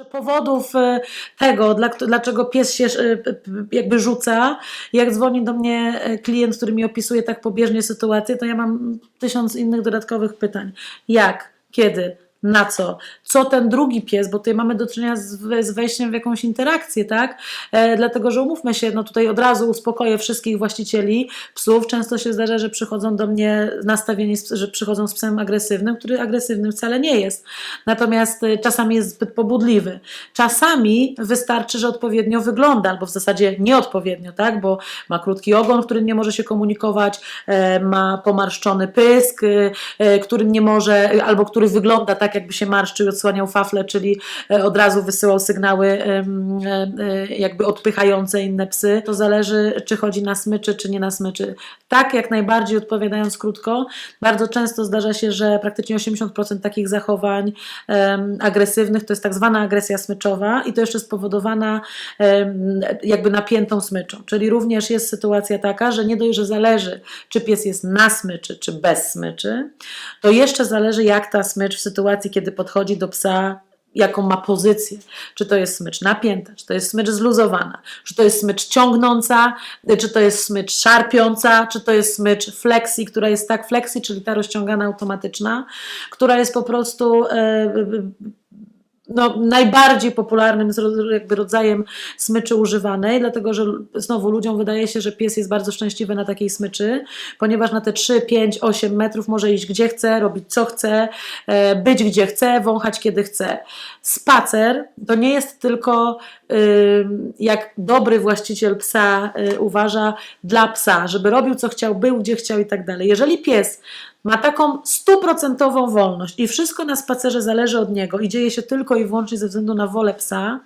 Może powodów e, tego, dla, dlaczego pies się p- jakby rzuca. Jak dzwoni do mnie e, klient, który mi opisuje tak pobieżnie sytuację, to ja mam tysiąc innych dodatkowych pytań. Jak? Kiedy? Na co? Co ten drugi pies, bo tutaj mamy do czynienia z, z wejściem w jakąś interakcję, tak? E, dlatego, że umówmy się, no tutaj od razu uspokoję wszystkich właścicieli psów. Często się zdarza, że przychodzą do mnie nastawieni, że przychodzą z psem agresywnym, który agresywnym wcale nie jest. Natomiast e, czasami jest zbyt pobudliwy. Czasami wystarczy, że odpowiednio wygląda, albo w zasadzie nieodpowiednio, tak? Bo ma krótki ogon, którym nie może się komunikować, e, ma pomarszczony pysk, e, e, którym nie może, albo który wygląda tak, jakby się marszczył i odsłaniał fafle, czyli e, od razu wysyłał sygnały e, e, jakby odpychające inne psy. To zależy, czy chodzi na smyczy, czy nie na smyczy. Tak, jak najbardziej odpowiadając krótko, bardzo często zdarza się, że praktycznie 80% takich zachowań agresywnych to jest tak zwana agresja smyczowa i to jeszcze spowodowana jakby napiętą smyczą. Czyli również jest sytuacja taka, że nie dość, że zależy, czy pies jest na smyczy, czy bez smyczy, to jeszcze zależy, jak ta smycz w sytuacji, kiedy podchodzi do psa, jaką ma pozycję. Czy to jest smycz napięta, czy to jest smycz zluzowana, czy to jest smycz ciągnąca, czy to jest smycz szarpiąca, czy to jest smycz flexi, która jest tak flexi, czyli ta rozciągana automatyczna, która jest po prostu e, no, najbardziej popularnym jakby rodzajem smyczy używanej, dlatego że znowu ludziom wydaje się, że pies jest bardzo szczęśliwy na takiej smyczy, ponieważ na te 3, 5, 8 metrów może iść gdzie chce, robić co chce, e, być gdzie chce, wąchać kiedy chce. Spacer to nie jest tylko ym, jak dobry właściciel psa y, uważa dla psa, żeby robił co chciał, był gdzie chciał i tak dalej. Jeżeli pies ma taką stuprocentową wolność i wszystko na spacerze zależy od niego i dzieje się tylko i wyłącznie ze względu na wolę psa,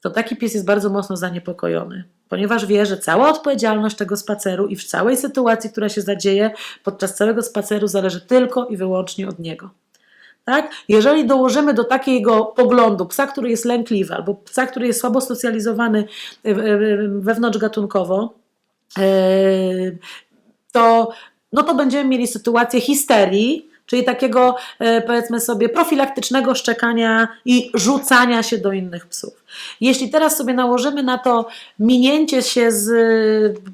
to taki pies jest bardzo mocno zaniepokojony, ponieważ wie, że cała odpowiedzialność tego spaceru i w całej sytuacji, która się zadzieje podczas całego spaceru zależy tylko i wyłącznie od niego. Tak? Jeżeli dołożymy do takiego poglądu psa, który jest lękliwy, albo psa, który jest słabo socjalizowany y, y, y, wewnątrzgatunkowo, to, no to będziemy mieli sytuację histerii, czyli takiego e, powiedzmy sobie profilaktycznego szczekania i rzucania się do innych psów. Jeśli teraz sobie nałożymy na to minięcie się z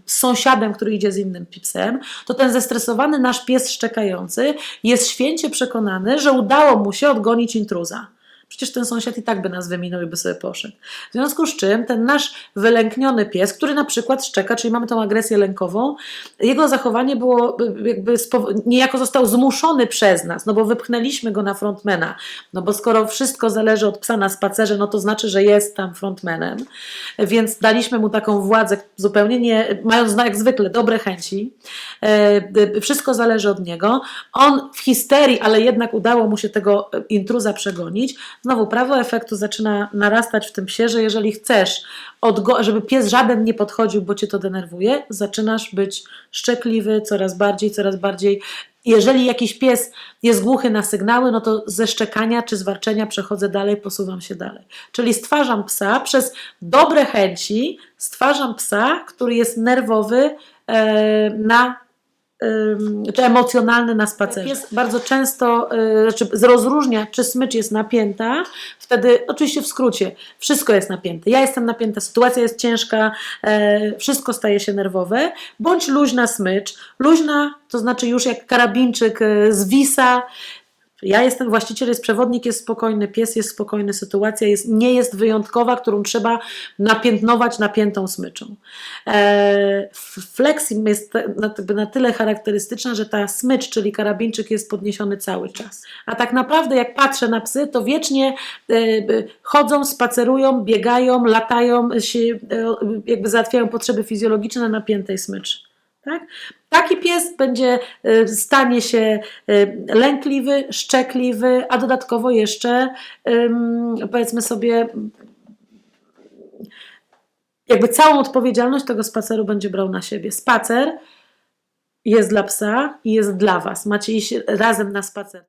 z sąsiadem, który idzie z innym psem, to ten zestresowany nasz pies szczekający jest święcie przekonany, że udało mu się odgonić intruza. Przecież ten sąsiad i tak by nas wyminął i by sobie poszedł. W związku z czym ten nasz wylękniony pies, który na przykład szczeka, czyli mamy tą agresję lękową, jego zachowanie było jakby niejako został zmuszony przez nas, no bo wypchnęliśmy go na frontmana. No bo skoro wszystko zależy od psa na spacerze, no to znaczy, że jest tam frontmanem. Więc daliśmy mu taką władzę zupełnie nie, mając jak zwykle dobre chęci. E, Wszystko zależy od niego. On w histerii, ale jednak udało mu się tego intruza przegonić. Znowu prawo efektu zaczyna narastać w tym psie, że jeżeli chcesz, żeby pies żaden nie podchodził, bo cię to denerwuje, zaczynasz być szczekliwy coraz bardziej, coraz bardziej. Jeżeli jakiś pies jest głuchy na sygnały, no to ze szczekania czy z warczenia przechodzę dalej, posuwam się dalej. Czyli stwarzam psa przez dobre chęci, stwarzam psa, który jest nerwowy e, na czy emocjonalny na spacerze. Pies bardzo często y, znaczy rozróżnia, czy smycz jest napięta, wtedy oczywiście w skrócie, wszystko jest napięte. Ja jestem napięta, sytuacja jest ciężka, e, wszystko staje się nerwowe, bądź luźna smycz. Luźna to znaczy już jak karabinczyk e, zwisa, ja jestem, właściciel jest przewodnik, jest spokojny, pies jest spokojny, sytuacja jest, nie jest wyjątkowa, którą trzeba napiętnować napiętą smyczą. E, flexim jest na, na tyle charakterystyczna, że ta smycz, czyli karabinczyk jest podniesiony cały czas. A tak naprawdę jak patrzę na psy, to wiecznie e, chodzą, spacerują, biegają, latają, się, e, jakby załatwiają potrzeby fizjologiczne na napiętej smyczy. Tak? Taki pies będzie, y, stanie się y, lękliwy, szczekliwy, a dodatkowo jeszcze powiedzmy sobie jakby całą odpowiedzialność tego spaceru będzie brał na siebie. Spacer jest dla psa i jest dla Was. Macie iść razem na spacer.